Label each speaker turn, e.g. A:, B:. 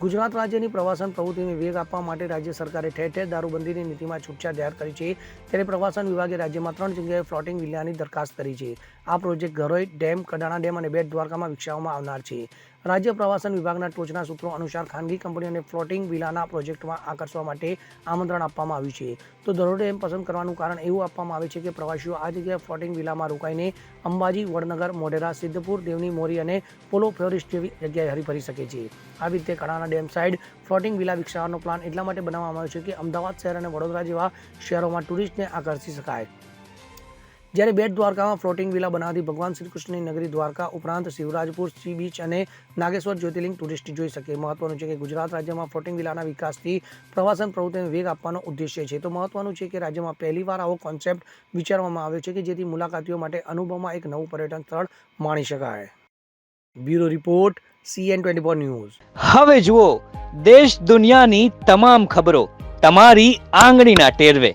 A: ગુજરાત રાજ્યની પ્રવાસન પ્રવૃત્તિને વેગ આપવા માટે રાજ્ય સરકારે ઠેર ઠેર દારૂબંધીની નીતિમાં છૂટછાટ જાહેર કરી છે. ત્યારે પ્રવાસન વિભાગે રાજ્યમાં ત્રણ જગ્યાએ ફ્લોટિંગ વિલ્લાની દરખાસ્ત કરી છે. આ project Dharoi dam, Kadana dam અને બેટ દ્વારકામાં વિકસાવવામાં આવનાર છે. રાજ્ય પ્રવાસન વિભાગના ટોચના સૂત્રો અનુસાર ખાનગી કંપનીઓને ફ્લોટિંગ વિલાના પ્રોજેક્ટમાં આકર્ષવા માટે આમંત્રણ આપવામાં આવ્યું છે. તો દરોડે એમ પસંદ કરવાનું કારણ એવું આપવામાં આવે છે કે પ્રવાસીઓ આ જગ્યાએ ફ્લોટિંગ વિલામાં રોકાઈને અંબાજી, વડનગર, મોઢેરા, સિદ્ધપુર, દેવની મોરી અને પોલો ફ્યોરિસ્ટ જેવી જગ્યાએ હરીફરી શકે છે. આવી રીતે Kadana dam side floating villa વિકસાવવાનો પ્લાન એટલા માટે બનાવવામાં આવ્યો છે કે અમદાવાદ શહેર અને વડોદરા જેવા શહેરોમાં ટુરિસ્ટને આકર્ષી શકાય. જ્યારે બેટ દ્વારકામાં ફ્લોટિંગ વિલા બનાવતી ભગવાન શ્રી નગરી દ્વારકા ઉપરાંત શિવરાજપુર સી બીચ અને નાગેશ્વર જ્યોતિર્લિંગ ટુરિસ્ટ જોઈ શકે. મહત્વનું છે કે ગુજરાત રાજ્યમાં ફ્લોટિંગ વિલાના વિકાસથી પ્રવાસન પ્રવૃત્તિને વેગ આપવાનો ઉદ્દેશ્ય છે. તો મહત્વનું છે કે રાજ્યમાં પહેલીવાર આવો કોન્સેપ્ટ વિચારવામાં આવ્યો છે કે જેથી મુલાકાતીઓ માટે અનુભવમાં એક નવું પર્યટન સ્થળ માણી શકાય. Bureau report CN twenty four news.
B: હવે જુઓ, દેશ દુનિયાની તમામ ખબરો તમારી આંગળીના ટેરવે.